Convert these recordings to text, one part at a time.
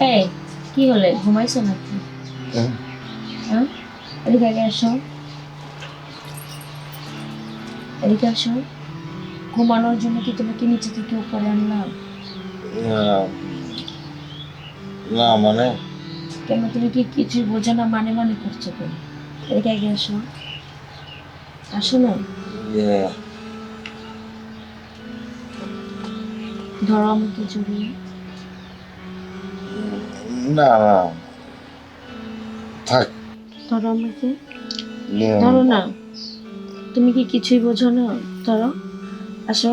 এই কি হলে? ঘুমাইছো নাকি? হ্যাঁ। এদিকে আগে আসো। এদিকে আসো। ঘুমানোর জন্য কি তোমাকে নিচে থেকে উপরে আনলাম না। মানে? কেন? তুমি কি কিছুই বোঝো না মানে মানে করছ কেন? এদিকে আগে আসো। আসো না? ধরো আমাকে জড়িয়ে। না। না থাক। ধরো আমাকে। ধরো না। তুমি কি কিছুই বোঝো না? ধরো। আসো।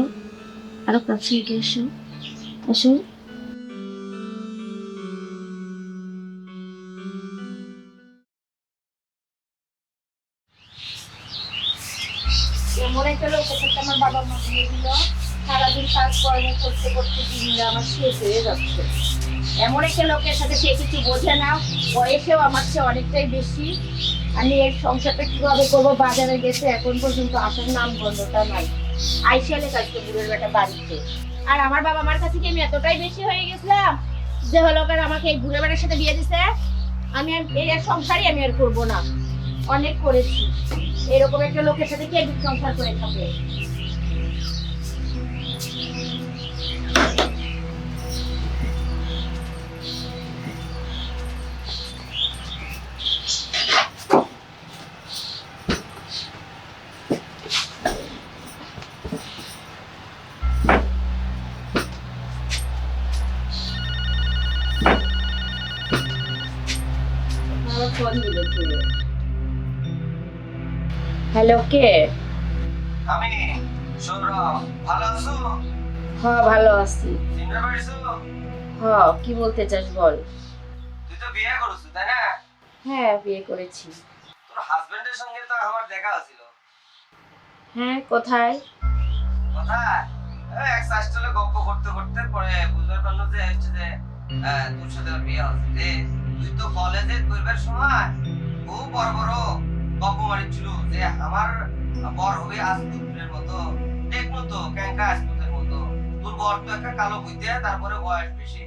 আরও কাছে এগিয়ে এসো আসো। একটা লোক আমার বাবা মা দিয়ে দিল। সারাদিন কাজ কর্ম করতে করতে আমার শেষ হয়ে যাচ্ছে। এমন একটা লোকের সাথে সে কিছু বোঝে না, বয়সেও আমার চেয়ে অনেকটাই বেশি। আমি এর সংসারটা কীভাবে করব? বাজারে গেছে, এখন পর্যন্ত আসার নাম গন্ধটা নাই। আইসিয়ালে কাজকে বুড়ের বেটা বাড়িতে। আর আমার বাবা আমার কাছে কি আমি এতটাই বেশি হয়ে গেছিলাম যে হলো কার আমাকে এই বুড়ের বেটার সাথে বিয়ে দিছে? আমি আর এই আর সংসারই আমি আর করব না। অনেক করেছি। এরকম একটা লোকের সাথে কে সংসার করে থাকে? হ্যালো কে আমি সৌরভ ভালো আছো? হ্যাঁ ভালো আছি। চিনতে হ্যাঁ কি বলতে চাস বল? তুই তো বিয়ে করছিস তাই না? হ্যাঁ বিয়ে করেছি। তোর হাজবেন্ডের সঙ্গে তো আমার দেখা হয়েছিল। হ্যাঁ কোথায়? কোথায়? এক সাস্টলে গল্প করতে করতে পরে বুঝতে পারল যে হচ্ছে যে তোর সাথে বিয়ে হচ্ছে। তুই তো কলেজে পড়বার সময়? খুব বড় বড় গল্প মারিছিল যে আমার বর হবে মতো ক্যাঙ্কা মতো। তোর বর তো একটা কালো বুঝতে তারপরে বয়স বেশি।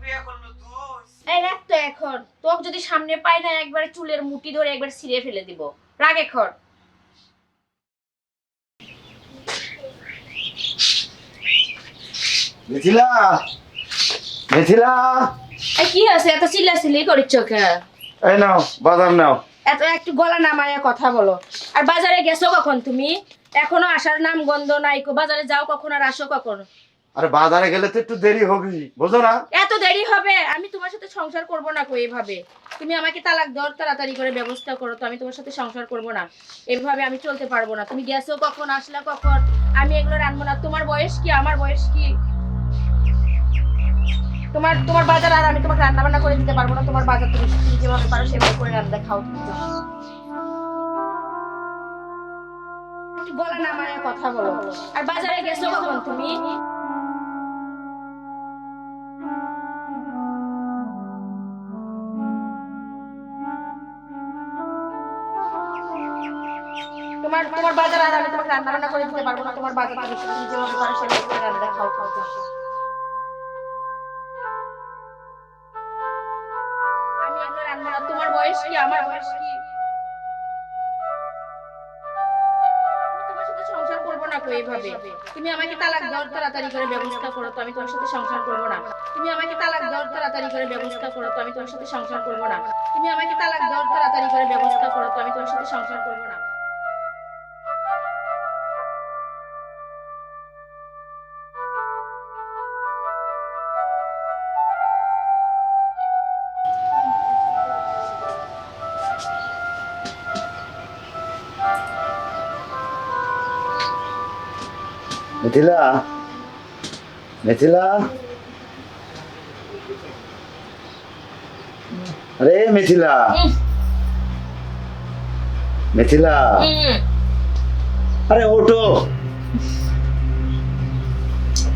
বিয়ে করল তুই। এই রাখ তো এখন। তোকে যদি সামনে পাই না একবার চুলের মুঠি ধরে একবার ছিঁড়ে ফেলে দিব। রাখ এখন। মিথিলা! মিথিলা! কি আছে এত চিল্লাচিল্লি করিচ্ছ কে এই নাও বাদাম নাও। এত একটু গলা নামায় কথা বলো। আর বাজারে গেছো কখন তুমি? এখনও আসার নাম গন্ধ নাই বাজারে যাও কখন আর আসো কখন? আরে বাজারে গেলে তো একটু দেরি হবে বুঝো না? এত দেরি হবে? আমি তোমার সাথে সংসার করব না কো এভাবে। তুমি আমাকে তালাক দাও তাড়াতাড়ি করে ব্যবস্থা করো তো। আমি তোমার সাথে সংসার করব না। এভাবে আমি চলতে পারব না। তুমি গেছো কখন আসলা কখন? আমি এগুলো রানবো না। তোমার বয়স কি? আমার বয়স কি? তোমার তোমার বাজার আর আমি তোমাকে রান্না বান্না করে দিতে পারব না। তোমার বাজার তুমি যেভাবে পারো সেভাবে করে রান্না খাও একটু গলা কথা বলো। আর বাজারে গেছো কখন তুমি? তোমার তোমার বাজার আর আমি তোমাকে রান্না বান্না করে দিতে পারব না। তোমার বাজার তুমি যেভাবে পারো সেভাবে করে রান্না খাও খাও না তুমি আমাকে তালাক দাও তাড়াতাড়ি করে ব্যবস্থা করো, তো আমি তোমার সাথে সংসার করব না। তুমি আমাকে তালাক দাও তাড়াতাড়ি করে ব্যবস্থা করো, তো আমি তোমার সাথে সংসার করব না। তুমি আমাকে তালাক দাও তাড়াতাড়ি করে ব্যবস্থা করো, তো আমি তোমার সাথে সংসার করব না। মিথিলা মিথিলা আরে মিথিলা মিথিলা আরে ওঠো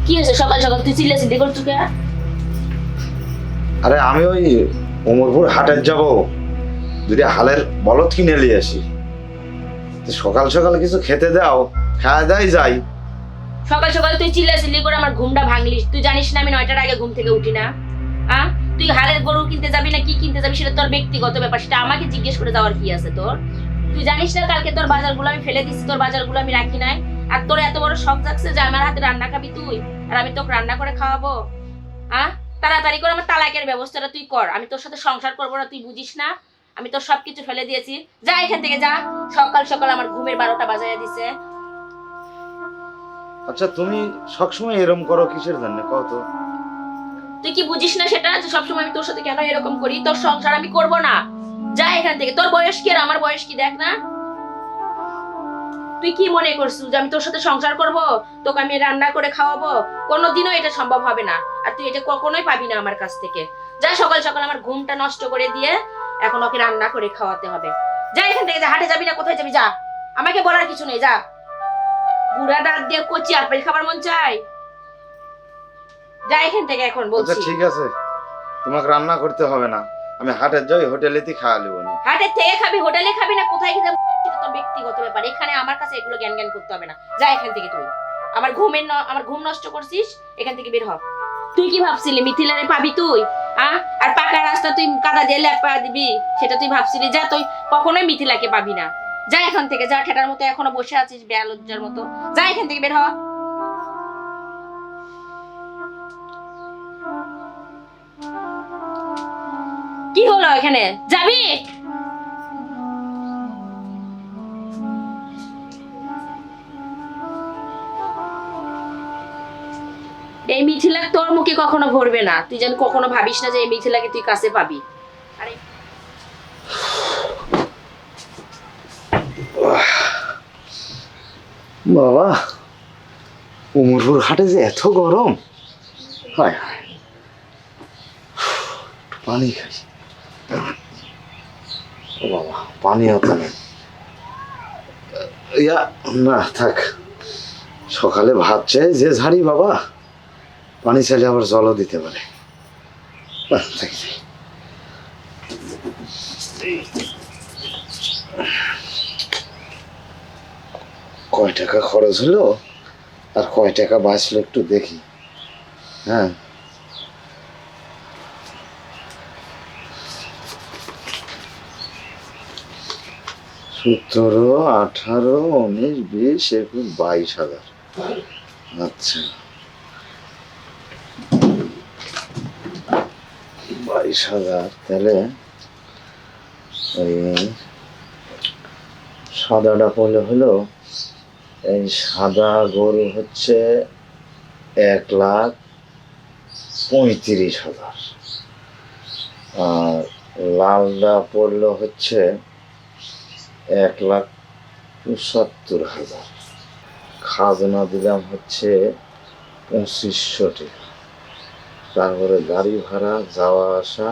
কি হয়েছে? সকাল সকাল তুই চিল্লা চিল্লি করছ কে আরে আমি ওই উমরপুর হাটের যাব। যদি হালের বলদ কিনে নিয়ে আসি। সকাল সকাল কিছু খেতে দাও খাওয়া দাই যাই সকাল সকাল তুই চিল্লা চিল্লি করে আমার ঘুমটা ভাঙলিস। তুই জানিস না আমি নয়টার আগে ঘুম থেকে উঠি না। আ? তুই হাড়ের গরু কিনতে যাবি না, কি কিনতে যাবি সেটা তোর ব্যক্তিগত ব্যাপার, সেটা আমাকে জিজ্ঞেস করে যাওয়ার কি আছে তোর? তুই জানিস না কালকে তোর বাজারগুলো আমি ফেলে দিচ্ছি তোর বাজারগুলো আমি রাখি নাই। আর তোর এত বড় শখ জাগছে যে আমার হাতে রান্না খাবি তুই, আর আমি তোকে রান্না করে খাওয়াবো। হ্যাঁ তাড়াতাড়ি করে আমার তালাকের ব্যবস্থাটা তুই কর, আমি তোর সাথে সংসার করব না, তুই বুঝিস না? আমি তোর সবকিছু ফেলে দিয়েছি। যা এখান থেকে যা। সকাল সকাল আমার ঘুমের বারোটা বাজাইয়া দিছে। আচ্ছা তুমি সবসময় এরম করো কিসের জন্য? কত তুই কি বুঝিস না সেটা? যে সবসময় আমি তোর সাথে কেন এরকম করি? তোর সংসার আমি করব না। যা এখান থেকে। তোর বয়স কি আর আমার বয়স কি? দেখ না। তুই কি মনে করছিস যে আমি তোর সাথে সংসার করব? তোকে আমি রান্না করে খাওয়াবো? কোনোদিনও এটা সম্ভব হবে না। আর তুই এটা কখনোই পাবি না আমার কাছ থেকে। যা সকাল সকাল আমার ঘুমটা নষ্ট করে দিয়ে এখন ওকে রান্না করে খাওয়াতে হবে। যা এখান থেকে যা। হাটে যাবি না? কোথায় যাবি? যা। আমাকে বলার কিছু নেই। যা। বুড়া দাঁত দিয়ে কচি আর পেল খাবার মন যা এখান থেকে এখন আচ্ছা বলছি ঠিক আছে। তোমাকে রান্না করতে হবে না। আমি হাটের যাই খাওয়া নেব নি। হাটের থেকে খাবি হোটেলে খাবি না? কোথায় খেতে সেটা তোর ব্যক্তিগত ব্যাপার। এখানে আমার কাছে এগুলো জ্ঞান জ্ঞান করতে হবে না। যা এখান থেকে তুই। আমার ঘুমের আমার ঘুম নষ্ট করছিস? এখান থেকে বের হ। তুই কি ভাবছিলি মিথিলারে পাবি তুই? আ? আর পাকা রাস্তা তুই কাদা দিয়ে ল্যাপা দিবি? সেটা তুই ভাবছিলি? যা তুই কখনোই মিথিলাকে পাবি না। যা এখান থেকে, যা ঠেটার মতো এখনও বসে আছিস বেয়ালজ্জার মতো। যা এখান থেকে বের হ। কি হলো এখানে? যাবি? এই মিথিলা তোর মুখে কখনো ভরবে না। তুই যেন কখনো ভাবিস না যে এই মিথিলাকে তুই কাছে পাবি আরে বাবা উমরপুর হাটে যে এত গরম। হায় পানি খাই। বাবা পানি হতো ইয়া না থাক। সকালে ভাত চাই যে ঝাড়ি বাবা পানি চাইলে আবার জলও দিতে পারে। থাক, কয় টাকা খরচ হলো আর কয় টাকা বাঁচলো একটু দেখি। হ্যাঁ। সতেরো, আঠারো, উনিশ, বিশ, একুশ, বাইশ হাজার। আচ্ছা। বাইশ হাজার, তাহলে ওই সাদাটা পড়লে হলো এই সাদা গরু হচ্ছে এক লাখ পঁয়ত্রিশ হাজার। আর লালটা পড়ল হচ্ছে এক লাখ পঁচাত্তর হাজার। খাজনা দিলাম হচ্ছে পঁচিশশো টাকা। তারপরে গাড়ি ভাড়া যাওয়া আসা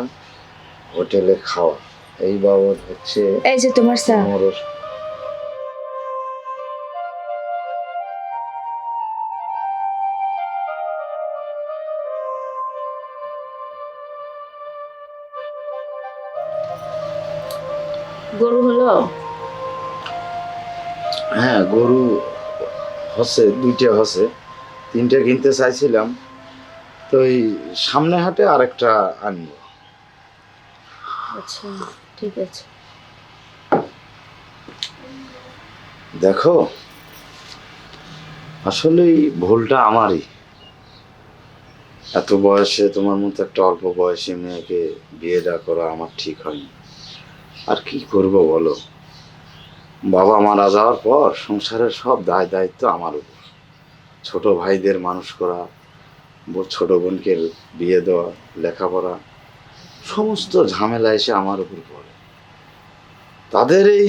হোটেলে খাওয়া। এই বাবদ হচ্ছে এই যে তোমার চা গরু হসে দুইটা হসে তিনটে কিনতে চাইছিলাম। তো এই সামনে হাটে আরেকটা আনব। আচ্ছা ঠিক আছে। দেখো আসলেই ভুলটা আমারই। এত বয়সে তোমার মতো একটা অল্প বয়সী মেয়েকে বিয়েটা করা আমার ঠিক হয়নি। আর কি করব বলো? বাবা মারা যাওয়ার পর সংসারের সব দায় দায়িত্ব আমার উপর। ছোট ভাইদের মানুষ করা ছোট বোনকে বিয়ে দেওয়া, লেখাপড়া, সমস্ত ঝামেলা এসে আমার উপর পড়ে। তাদের এই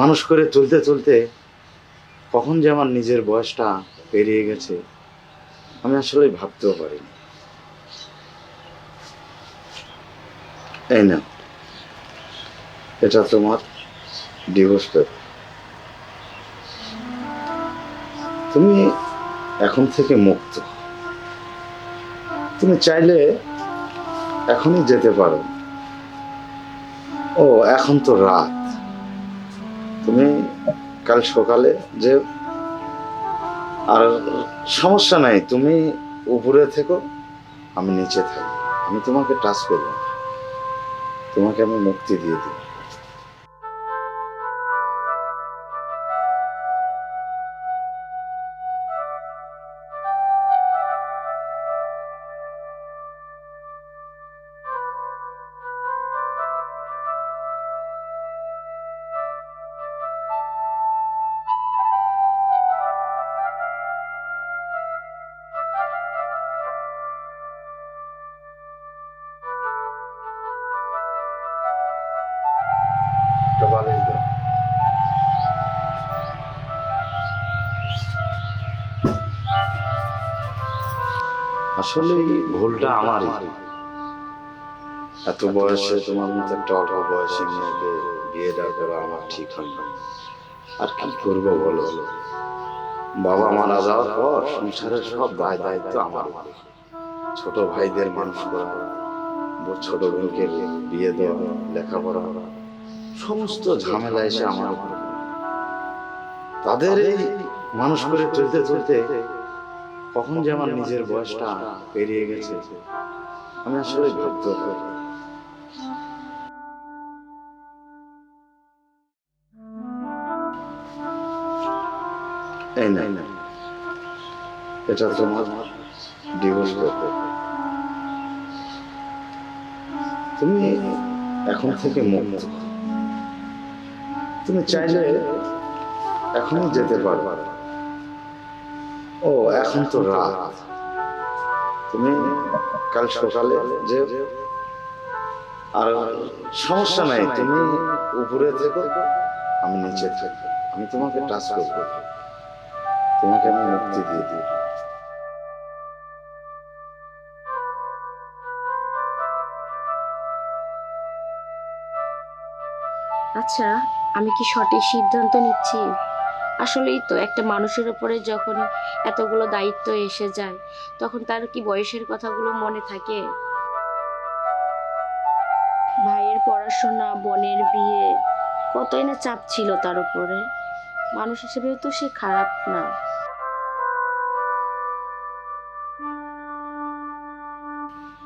মানুষ করে তুলতে তুলতে কখন যে আমার নিজের বয়সটা পেরিয়ে গেছে, আমি আসলে ভাবতেও পারিনি। এই না এটা তোমার ডিভোর্স পেপার তুমি এখন থেকে মুক্ত। তুমি চাইলে এখনই যেতে পারো। ও, এখন তো রাত। তুমি কাল সকালে যে আর সমস্যা নাই, তুমি উপরে থেকো, আমি নিচে থাকি আমি তোমাকে টাচ করব। তোমাকে আমি মুক্তি দিয়ে দিই আসলে ভুলটা আমারই এত বয়সে তোমার মতো একটা অল্প বয়সী মেয়েকে বিয়ে করা আমার ঠিক হয়নি আর কি করব বলো বাবা মারা যাওয়ার পর সংসারের সব দায় দায়িত্ব আমার। ছোট ভাইদের মানুষ করা, ছোট বোনকে বিয়ে দেওয়া, লেখাপড়া সমস্ত ঝামেলা এসে আমার। তাদের এই মানুষ করে চলতে চলতে কখন যে আমার নিজের বয়সটা পেরিয়ে গেছে, আমি আসলে ভাবতে পারি। এই না এটা তোমার ডিভোর্স পেপার তুমি এখন থেকে মুক্ত। তুমি চাইলে এখনই যেতে পারো। ও এখন তো রাত। তুমি কাল সকালে যে আর সমস্যা নাই তুমি উপরে থেকো আমি নিচে থাকব আমি তোমাকে টাচ করব। তোমাকে আমি মুক্তি দিয়ে দিই আচ্ছা আমি কি সঠিক সিদ্ধান্ত নিচ্ছি? আসলেই তো, একটা মানুষের উপরে যখন এতগুলো দায়িত্ব এসে যায়, তখন তার কি বয়সের কথাগুলো মনে থাকে? ভাইয়ের পড়াশোনা, বোনের বিয়ে, কতই না চাপ ছিল তার উপরে মানুষ হিসেবেও তো সে খারাপ না।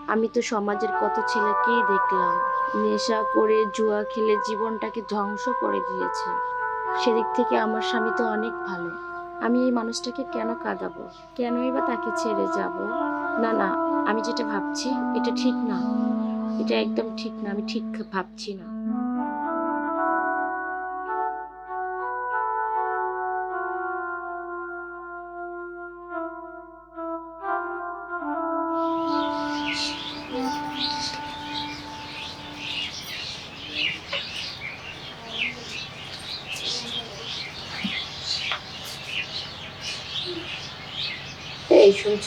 আমি তো সমাজের কত ছেলেকেই দেখলাম। নেশা করে জুয়া খেলে জীবনটাকে ধ্বংস করে দিয়েছে। সেদিক থেকে আমার স্বামী তো অনেক ভালো। আমি এই মানুষটাকে কেন কাঁদাবো? কেনই বা তাকে ছেড়ে যাব? না না, আমি যেটা ভাবছি এটা ঠিক না। এটা একদম ঠিক না, আমি ঠিক ভাবছি না।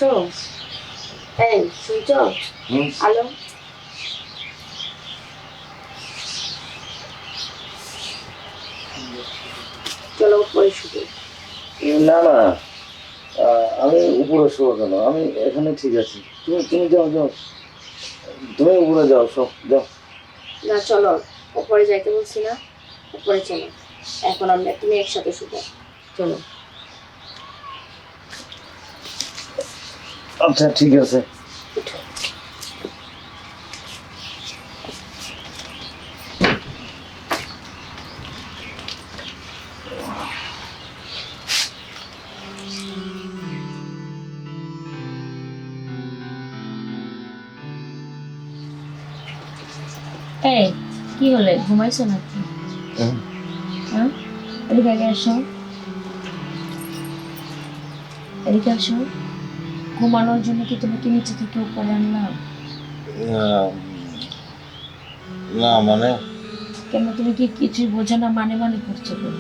শুনছো এই শুনছো? আলো চলো উপরে শুধু না না আমি উপরে শোবো কেন? আমি এখানে ঠিক আছি। তুমি তুমি যাও যাও। তুমি উপরে যাও সব যাও। না চলো উপরে যাইতে বলছি না উপরে চলো। এখন আমরা তুমি একসাথে শুধু। চলো। আচ্ছা ঠিক আছে। এই কি হলে? ঘুমাইছো নাকি? হুম। হ্যাঁ? এদিকে আগে আসো। এদিকে আসো। ঘুমানোর জন্য কি তুমি কি নিচে থেকে উপরে আনলাম না মানে? কেন তুমি কি কিছুই বোঝো না মানে মানে করছ কেন?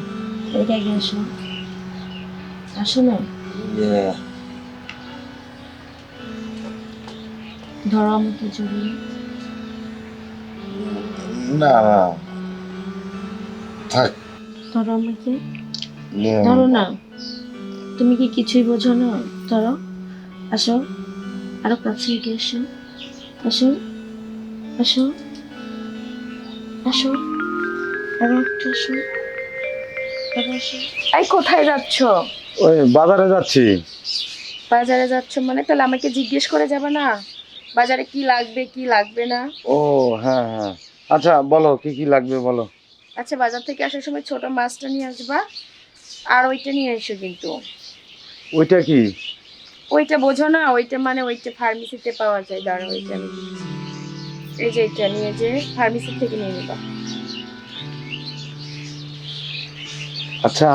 এদিকে আগে আসো আসো না ধরো আমাকে জড়িয়ে না না। থাক। ধরো আমাকে। ধরো না। তুমি কি কিছুই বোঝো না? ধরো। আসো। আরও কাছে এগিয়ে আসো। আসো। আসো। আসো। আরও একটু আসো। এই কোথায় যাচ্ছ? ওই বাজারে যাচ্ছি। বাজারে যাচ্ছ মানে? তাহলে আমাকে জিজ্ঞেস করে যাবে না? বাজারে কি লাগবে কি লাগবে না? ও হ্যাঁ হ্যাঁ। আচ্ছা বলো কি কি লাগবে বলো। আচ্ছা বাজার থেকে আসার সময় ছোট মাছটা নিয়ে আসবা। আর ওইটা নিয়ে এসো কিন্তু। ওইটা কি? ওইটা বোঝো না ওইটা মানে ওইটা ফার্মেসিতে পাওয়া যায়। দাঁড়া ওইটা আমি এই যে এটা নিয়ে যে ফার্মেসি থেকে নিয়ে নিবা। আচ্ছা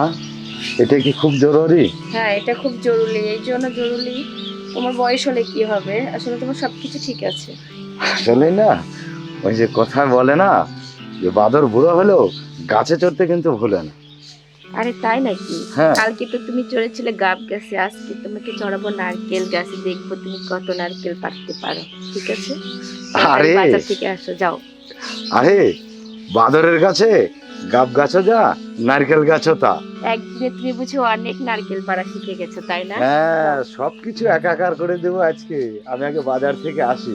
এটা কি খুব জরুরি? হ্যাঁ এটা খুব জরুরি এই জন্য জরুরি। তোমার বয়স হলে কি হবে? আসলে তোমার সবকিছু ঠিক আছে। আসলে না। ওই যে কথা বলে না যে বাদর বুড়ো হলেও গাছে চড়তে কিন্তু ভুলে না। আরে তাই নাকি? হ্যাঁ। কালকে তো তুমি চড়েছিলে গাব গাছে আজকে তোমাকে চড়াবো নারকেল গাছে দেখব তুমি কত নারকেল পারতে পারো ঠিক আছে? আরে। বাজার থেকে আসো যাও। আরে বাদরের কাছে গাব গাছও যা নারকেল গাছও তা। একদিনে তুমি বুঝি অনেক নারকেল পাড়া শিখে গেছো তাই না? হ্যাঁ সবকিছু একাকার করে দেবো আজকে। আমি আগে বাজার থেকে আসি।